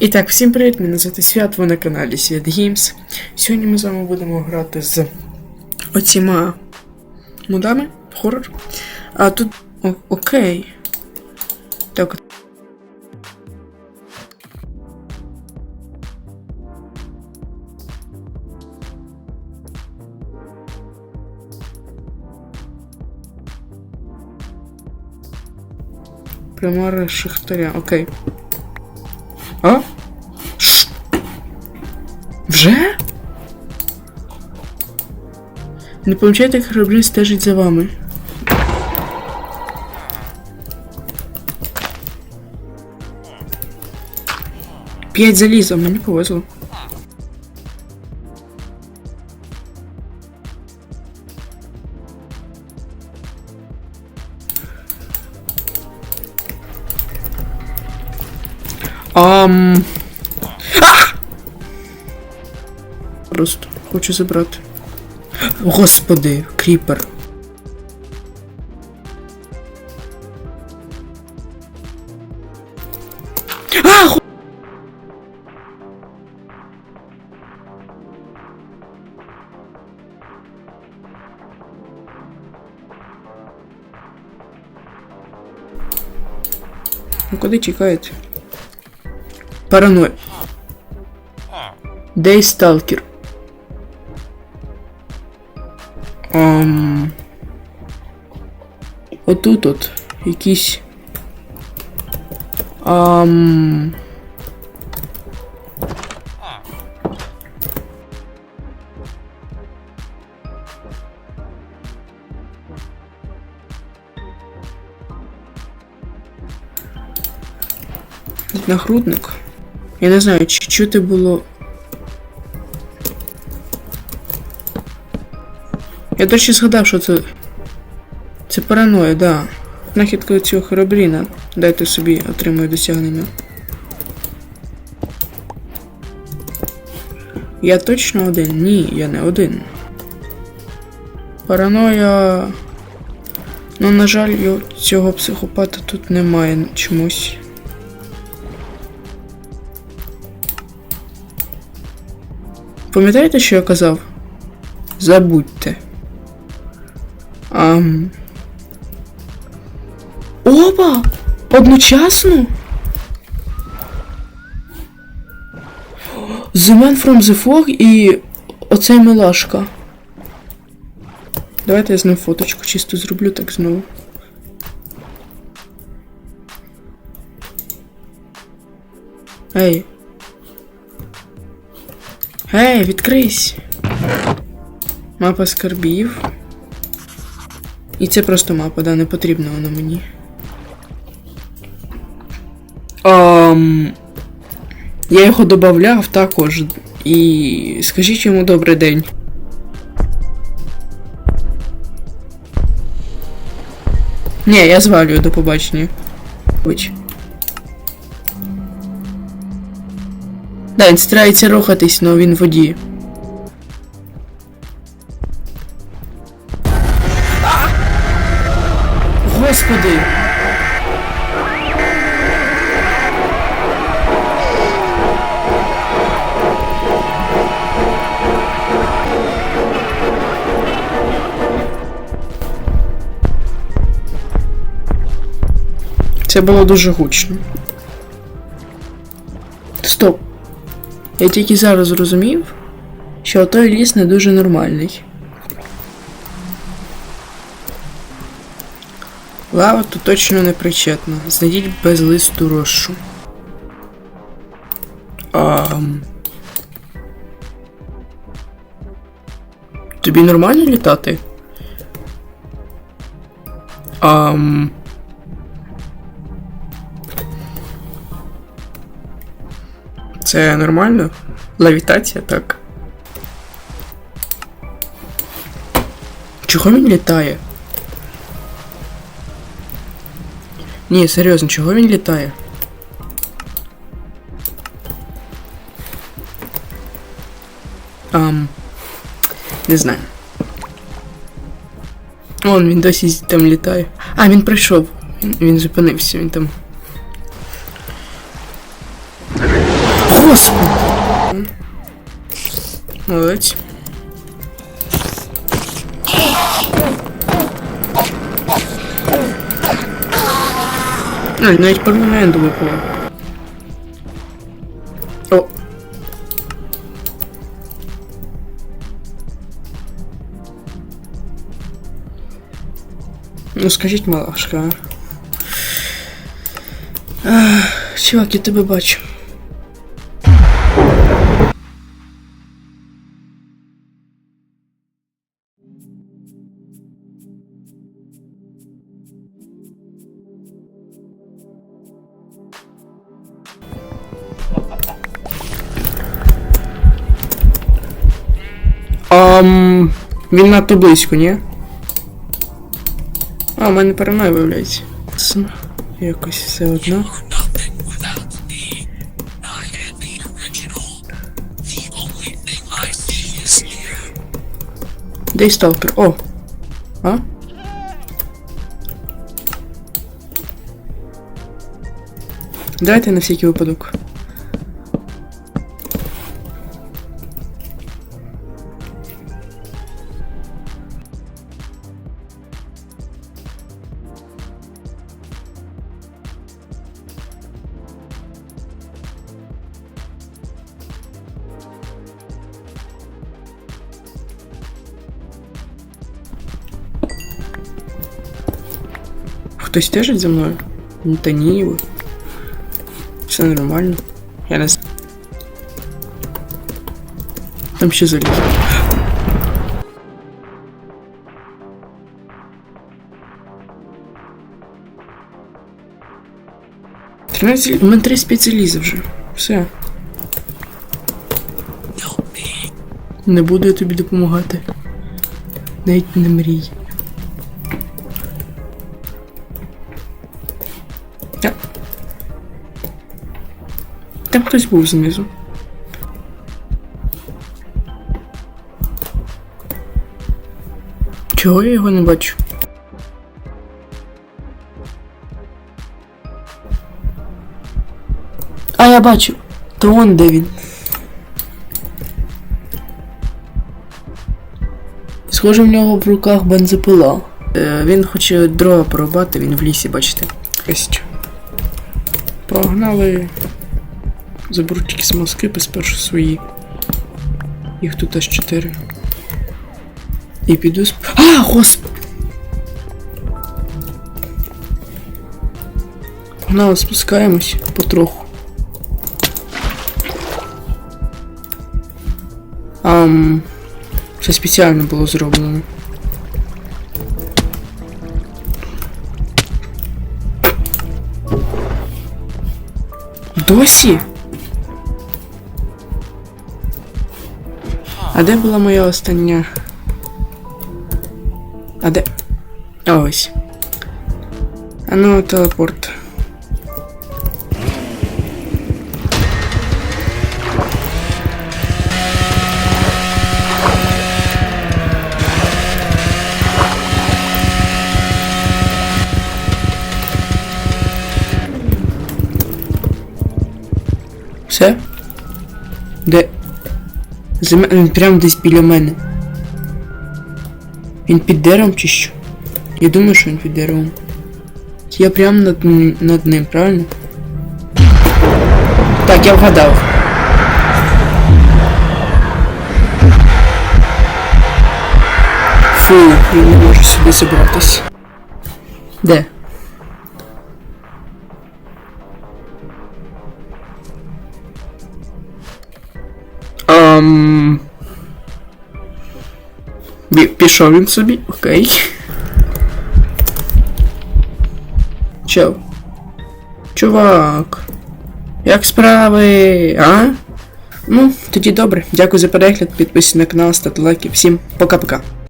І так, всім привіт, мене звати Свят, ви на каналі Свят Геймс. Сьогодні ми з вами будемо грати з оціма мудами хоррор. А тут. О, окей. Так. Примари Шахтаря, окей. А? Ш? Вже? Не помічайте, як кораблі стежить за вами. П'ять заліза, мені повезло. Ам... Просто хочу забрати. Господи, кріпер. А, Ну куди тікаєте? Параной. Дей сталкер. Ам... Отут от якісь. Ам... Нагрудник. Я не знаю, чи чути було. Я до згадав, що це. Це параноя, да. Нахідка цього херобріна. Дайте собі отримую досягнення. Я точно один? Ні, я не один. Параноя. Ну, на жаль, цього психопата тут немає чомусь. Пам'ятаєте, що я казав? Забудьте. Ам... Опа! Одночасно? The Man from the Fog і оцей милашка. Давайте я з ним фоточку чисто зроблю так знову. Ей. Ей, відкрийсь. Мапа скарбів. І це просто мапа, да, не потрібна вона мені. Ам... Я його додавав також. І скажіть йому добрий день. Ні, я звалюю до побачення. Хоч. Да, він старається рухатись, але він в воді. Господи! Це було дуже гучно. Стоп. Я тільки зараз зрозумів, що той ліс не дуже нормальний. Лава тут точно не причетна. Знайдіть без листу розшу. Ам... Тобі нормально літати? Ам... Це нормально? Левітація, так. Чого він літає? Ні, серйозно, чого він літає? Ам. Не знаю. Вон, він досі там літає. А, він прийшов. Він, він зупинився, він там. Господи! Молодець. А, навіть перманенту випало. О. Ну скажіть, малашка. а? Чувак, я тебе бачу. Ам, він надто близько, ні? А, у мене параноя виявляється. С- Якось все одно. Де сталкер? О! А? Давайте на всякий випадок. Хтось стежить за? Ну, Та ні, ви. Все нормально. Я не знаю. Там ще заліз. Тринадцять... У мене 35 заліза вже. Все. Не буду я тобі допомагати. Навіть не мрій. Там хтось був знизу. Чого я його не бачу? А я бачу. То он де він. Схоже, в нього в руках бензопила. Е, він хоче дрова порубати, він в лісі, бачите. Єсть. Погнали. Заберу тільки смоскипи спершу свої. Їх тут аж чотири. І піду сп... А, госп... Погнали, спускаємось потроху. Ам... Це спеціально було зроблено. Досі? А де була моя остання? А де? А, Ось. Ну, телепорт. Все? Де? За м- Він прямо десь біля мене. Він під деревом чи що? Я думаю, що він під деревом. Я прямо над, над ним, правильно? Так, я вгадав. Фу, я не можу сюди забратись. Де? Ам... Пішов він собі, окей. Чо? Чувак. Як справи? А? Ну, тоді добре. Дякую за перегляд, підписуйтесь на канал, ставте лайки. Всім пока-пока.